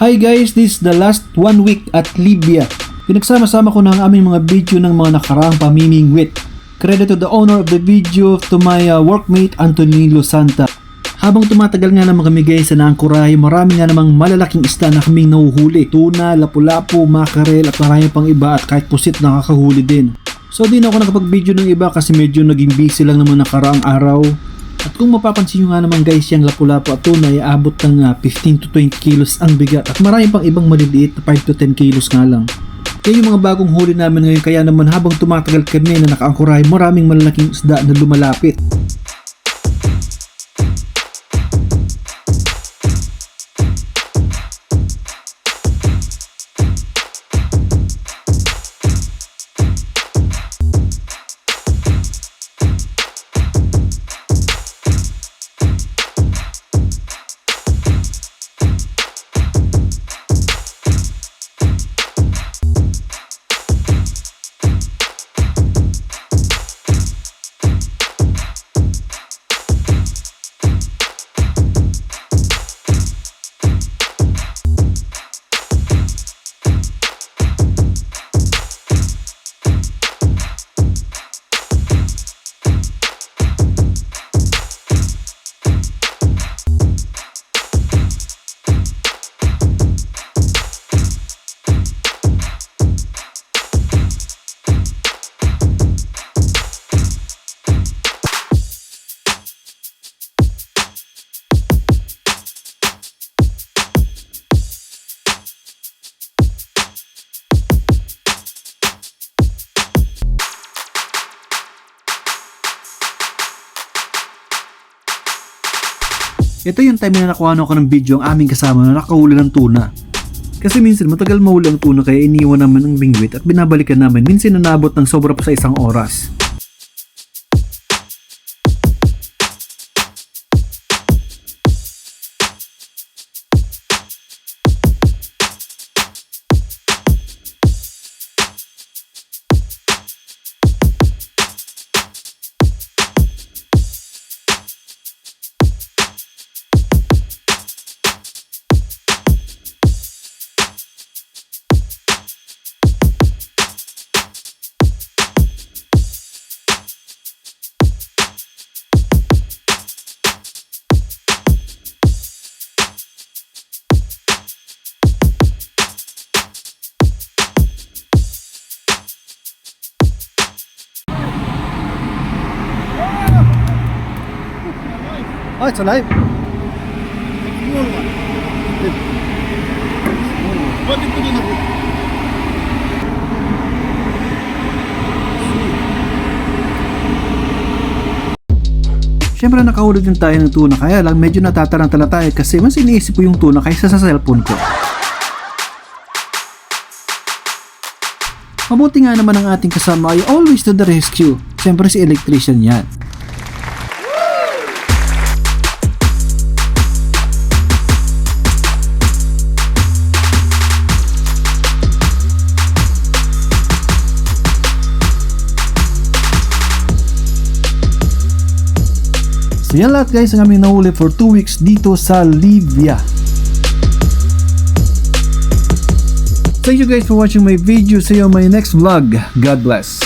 Hi guys, this is the last one week at Libya. Pinagsama-sama ko ang aming mga video ng mga nakaraang pamimingwit. Credit to the owner of the video to my uh, workmate Antonilo Santa. Habang tumatagal nga naman kami guys sa naangkurahe, marami nga namang malalaking isda na kaming nahuhuli. Tuna, lapu-lapu, makarel at marami pang iba at kahit pusit nakakahuli din. So di na ako nakapag-video ng iba kasi medyo naging busy lang naman nakaraang araw. At kung mapapansin nyo nga naman guys, yung lapu-lapu at tuna ay abot ng ah, 15 to 20 kilos ang bigat at marami pang ibang maliliit na 5 to 10 kilos nga lang. Yan yung mga bagong huli namin ngayon kaya naman habang tumatagal kami na nakaangkurahe maraming malalaking isda na lumalapit. Ito yung time na nakuha ako ng video ang aming kasama na nakahuli ng tuna. Kasi minsan matagal mahuli ang tuna kaya iniwan naman ng bingwit at binabalikan namin. Minsan na naabot ng sobra pa sa isang oras. Oh, it's alive. Siyempre nakahulog din tayo ng tuna kaya lang medyo natatarantala tayo kasi mas iniisip ko yung tuna kaysa sa cellphone ko. Mabuti nga naman ang ating kasama ay always to the rescue. Siyempre si electrician yan. So yan lahat guys ang aming nahuli for 2 weeks dito sa Libya. Thank you guys for watching my video. See you on my next vlog. God bless.